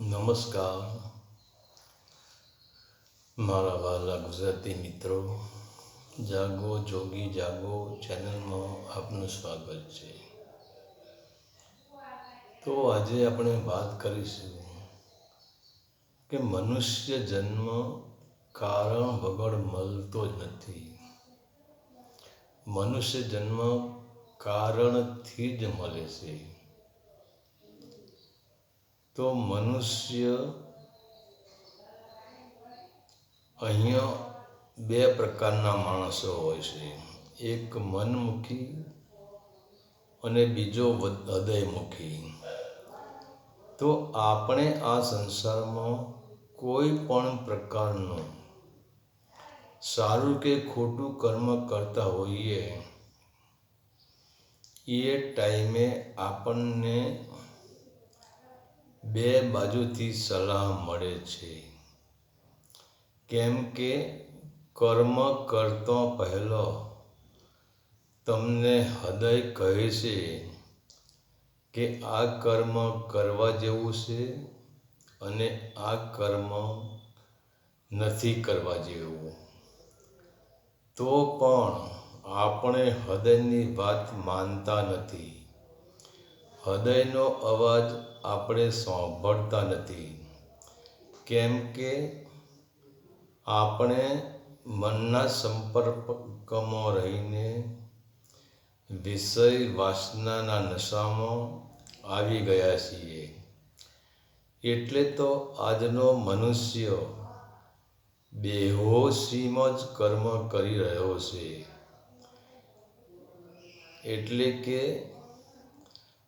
નમસ્કાર. મારા વાલા ગુજરાતી મિત્રો, જાગો, જોગી, જાગો ચેનલમાં આપનું સ્વાગત છે. તો આજે આપણે વાત કરીશું કે મનુષ્ય જન્મ કારણ વગર મળતો જ નથી. મનુષ્ય જન્મ કારણથી જ મળે છે. તો મનુષ્ય અહીંયા બે પ્રકારના માણસો હોય છે. એક મનમુખી અને બીજો હૃદયમુખી. તો આપણે આ સંસારમાં કોઈ પણ પ્રકારનું સારું કે ખોટું કર્મ કરતા હોઈએ, એ ટાઈમે આપણને બે બાજુથી સલાહ મળે છે. કેમ કે કર્મ કરતો પહેલો તમને હૃદય કહે છે કે આ કર્મ કરવા જેવું છે અને આ કર્મ નથી કરવા જેવું. તો પણ આપણે હૃદયની વાત માનતા નથી. હૃદયનો અવાજ આપણે સાંભળતા નથી. કેમ કે આપણે મનના સંપર્કમાં રહીને વિષય વાસનાના નશામાં આવી ગયા છીએ. એટલે તો આજનો મનુષ્ય બેહોશીમાં જ કર્મ કરી રહ્યો છે. એટલે કે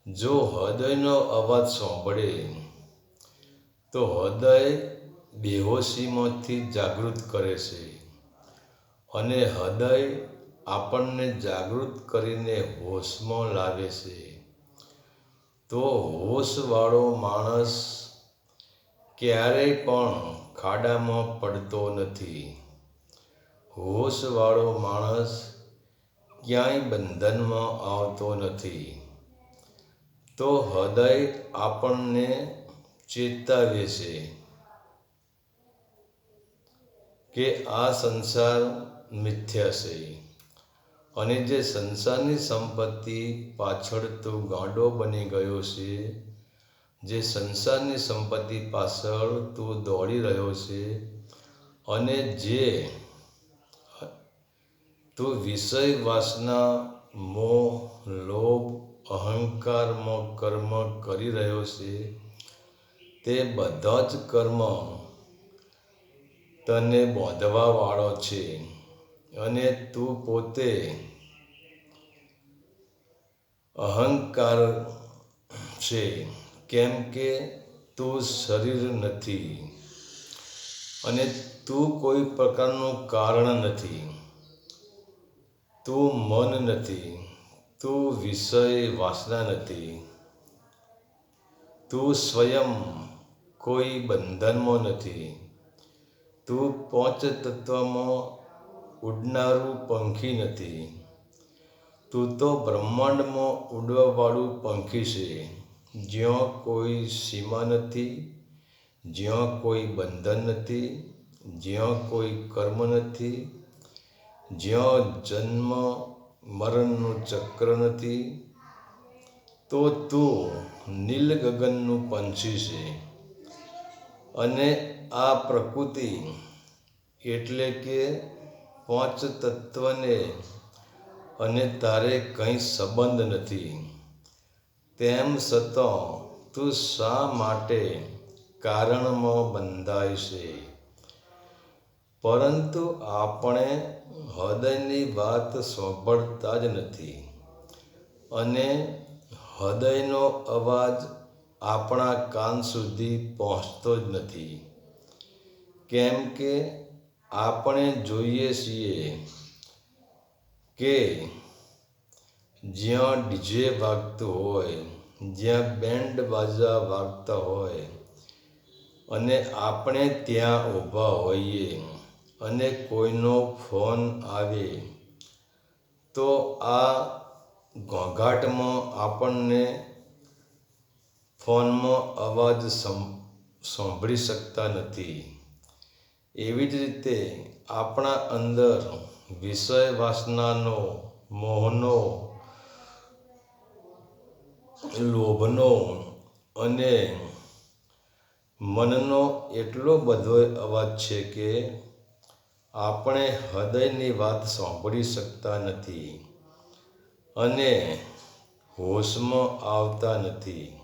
જો હૃદયનો અવાજ સાંભળે, તો હૃદય બેહોશીમાંથી જાગૃત કરે છે અને હૃદય આપણને જાગૃત કરીને હોશમાં લાવે છે. તો હોશવાળો માણસ ક્યારેય પણ ખાડામાં પડતો નથી. હોશવાળો માણસ ક્યાંય બંધનમાં આવતો નથી. તો હૃદય આપણને ચેતાવે છે કે આ સંસાર મિથ્યા છે. અને જે સંસારની સંપત્તિ પાછળ તું ગાંડો બની ગયો છે. જે સંસારની સંપત્તિ પાછળ તું દોડી રહ્યો છે. અને જે તું વિષય વાસના મોહ, લોભ અહંકારમાં કર્મ કરી રહ્યો છે, તે બધા જ કર્મ તને બાંધવાવાળો છે અને તું પોતે અહંકાર છે, કેમ કે તું શરીર નથી અને તું કોઈ પ્રકારનું કારણ નથી. તું મન નથી. તું વિષય વાસના નથી તું સ્વયં કોઈ બંધનમાં નથી તું પાંચ તત્વમાં ઉડનારું પંખી નથી તું તો બ્રહ્માંડમાં ઉડવાવાળું પંખી છે જ્યાં કોઈ સીમા નથી જ્યાં કોઈ બંધન નથી જ્યાં કોઈ કર્મ નથી જ્યાં જન્મ મરણનું ચક્ર નથી, તો તું નીલ ગગનનું પંછી છે. અને આ પ્રકૃતિ એટલે કે પાંચ તત્વને અને તારે કંઈ સંબંધ નથી. તેમ છતાં તું શા માટે કારણમાં બંધાય છે? પરંતુ આપણે હૃદયની વાત સાંભળતા જ નથી. અને હૃદયનો અવાજ આપણા કાન સુધી પહોંચતો જ નથી. કેમ કે આપણે જોઈએ છીએ કે જ્યાં ડીજે વાગતું હોય, જ્યાં બેન્ડ બાજા વાગતા હોય અને આપણે ત્યાં ઊભા હોઈએ અને કોઈનો ફોન આવે, તો આ ઘોંઘાટમાં આપણને ફોનમાં અવાજ સાંભળી શકતા નથી. એવી જ રીતે આપણા અંદર વિષય વાસનાનો, મોહનો, લોભનો અને મનનો એટલો બધો અવાજ છે કે આપણે હૃદયની વાત સાંભળી શકતા નથી અને હોશમાં આવતા નથી.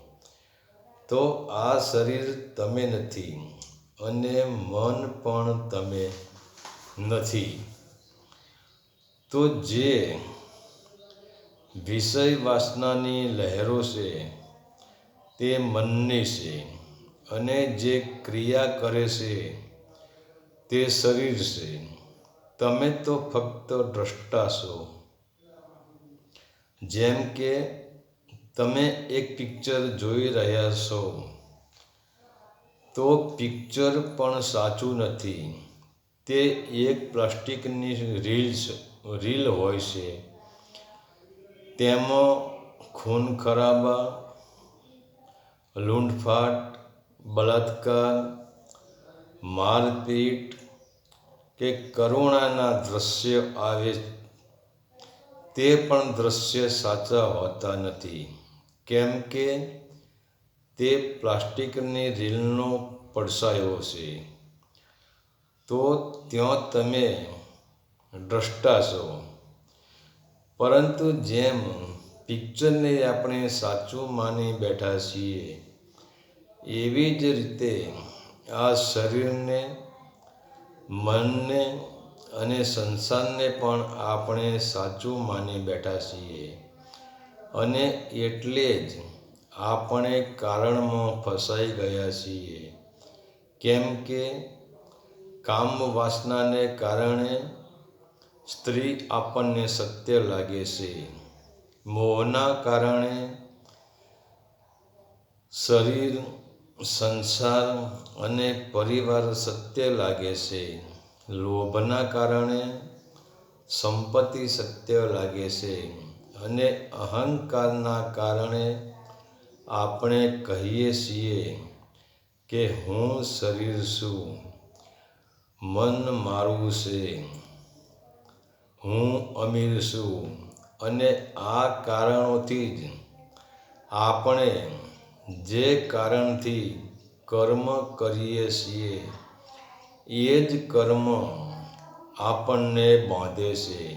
તો આ શરીર તમે નથી અને મન પણ તમે નથી. તો જે વિષય વાસનાની લહેરો છે તે મનની છે અને જે ક્રિયા કરે છે તે શરીર છે. તમે તો ફક્ત દ્રષ્ટા છો. જેમ કે તમે એક પિક્ચર જોઈ રહ્યા છો. તો પિક્ચર પણ સાચું નથી. તે એક પ્લાસ્ટિકની રીલ્સ, રીલ હોય છે. તેમાં ખૂન ખરાબા, લૂંટફાટ, બળાત્કાર, મારપીટ કે કરુણાના દ્રશ્ય આવે તે પણ દ્રશ્ય સાચા હોતા નથી. કેમ કે તે પ્લાસ્ટિકની રીલનો પડસાયો છે. તો ત્યાં તમે દ્રષ્ટા છો. પરંતુ જેમ પિક્ચરને આપણે સાચું માની બેઠા છીએ, એવી જ રીતે આ શરીરને મનને અને સંસારને પણ આપણે સાચું માની બેઠા છીએ. અને એટલે જ આપણે કારણમાં ફસાઈ ગયા છીએ. કેમ કે કામ વાસનાને કારણે સ્ત્રી આપણને સત્ય લાગે છે. મોહના કારણે શરીર સંસાર અને પરિવાર સત્ય લાગે છે. લોભના કારણે સંપત્તિ સત્ય લાગે છે અને અહંકારના કારણે આપણે કહીએ છીએ કે હું શરીર છું, મન મારું છે, હું અમીર છું અને આ કારણોથી જ આપણે જે કારણથી કર્મ કરીએ છીએ, એ જ કર્મ આપણને બાંધે છે.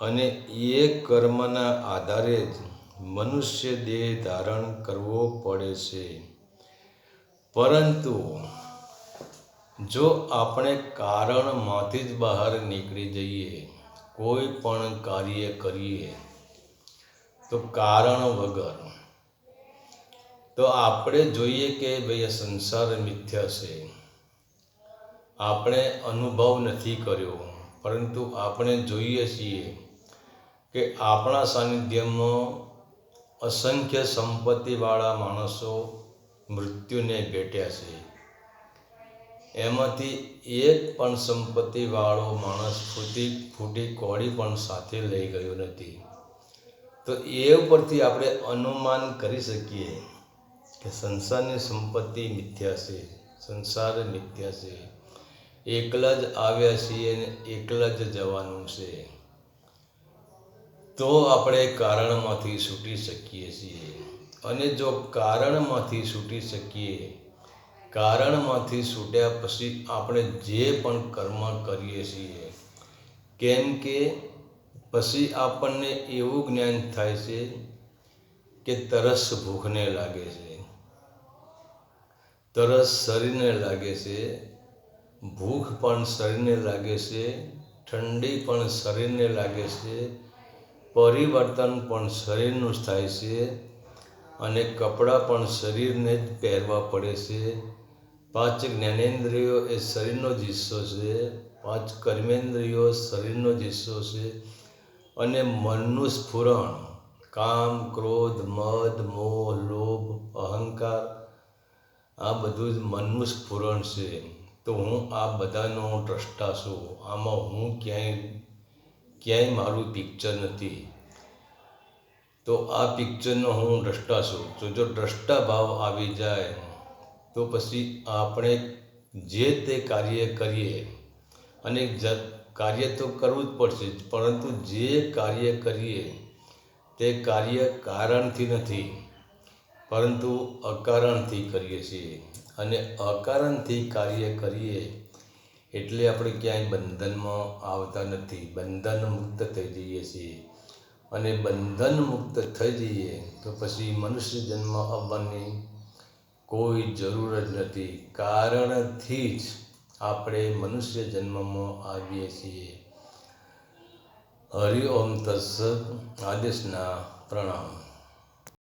અને એ કર્મના આધારે જ મનુષ્ય દેહ ધારણ કરવો પડે છે. પરંતુ જો આપણે કારણમાંથી જ બહાર નીકળી જઈએ, કોઈ પણ કાર્ય કરીએ, તો કારણ વગર તો આપણે જોઈએ કે ભાઈ આ સંસાર મિથ્યા છે. આપણે અનુભવ નથી કર્યો, પરંતુ આપણે જોઈએ છીએ કે આપણા સાનિધ્યમાં અસંખ્ય સંપત્તિવાળા માણસો મૃત્યુને ભેટ્યા છે. એમાંથી એક પણ સંપત્તિવાળો માણસ ફૂટી ફૂટી કોળી પણ સાથે લઈ ગયો નથી. તો એ ઉપરથી આપણે અનુમાન કરી શકીએ કે સંસારની સંપત્તિ મિથ્યા છે, સંસાર મિથ્યા છે. એકલા જ આવ્યા છીએ અને એકલા જ જવાનું છે. તો આપણે કારણમાંથી છૂટી શકીએ છીએ. અને જો કારણમાંથી છૂટી શકીએ, કારણમાંથી છૂટ્યા પછી આપણે જે પણ કર્મ કરીએ છીએ, કેમ કે પછી આપણને એવું જ્ઞાન થાય છે કે તરસ ભૂખને લાગે છે. તરસ શરીરને લાગે છે, ભૂખ પણ શરીરને લાગે છે, ઠંડી પણ શરીરને લાગે છે, પરિવર્તન પણ શરીરનું જ થાય છે અને કપડાં પણ શરીરને જ પહેરવા પડે છે. પાંચ જ્ઞાનેન્દ્રિયો એ શરીરનો જ હિસ્સો છે, પાંચ કર્મેન્દ્રિયો શરીરનો જ હિસ્સો છે અને મનનું સ્ફુરણ, કામ, ક્રોધ, મદ, મોહ, લોભ, અહંકાર આ બધું જ મનનું સ્ફુરણ છે. તો હું આ બધાનો દ્રષ્ટા છું આમાં હું ક્યાંય ક્યાંય મારું પિક્ચર નથી. તો આ પિક્ચરનો હું દ્રષ્ટા છું તો જો દ્રષ્ટા ભાવ આવી જાય, તો પછી આપણે જે તે કાર્ય કરીએ, અને જ કાર્ય તો કરવું જ પડશે પરંતુ જે કાર્ય કરીએ, તે કાર્ય કારણથી નથી. પરંતુ અકારણથી કરીએ છીએ. અને અકારણથી કાર્ય કરીએ એટલે આપણે ક્યાંય બંધનમાં આવતા નથી. બંધન મુક્ત થઈ જઈએ છીએ. અને બંધન મુક્ત થઈ જઈએ તો પછી મનુષ્ય જન્મ આવવાની કોઈ જરૂર જ નથી. કારણથી જ આપણે મનુષ્ય જન્મમાં આવીએ છીએ. હરિ ઓમ તત્સત આદેશના પ્રણામ.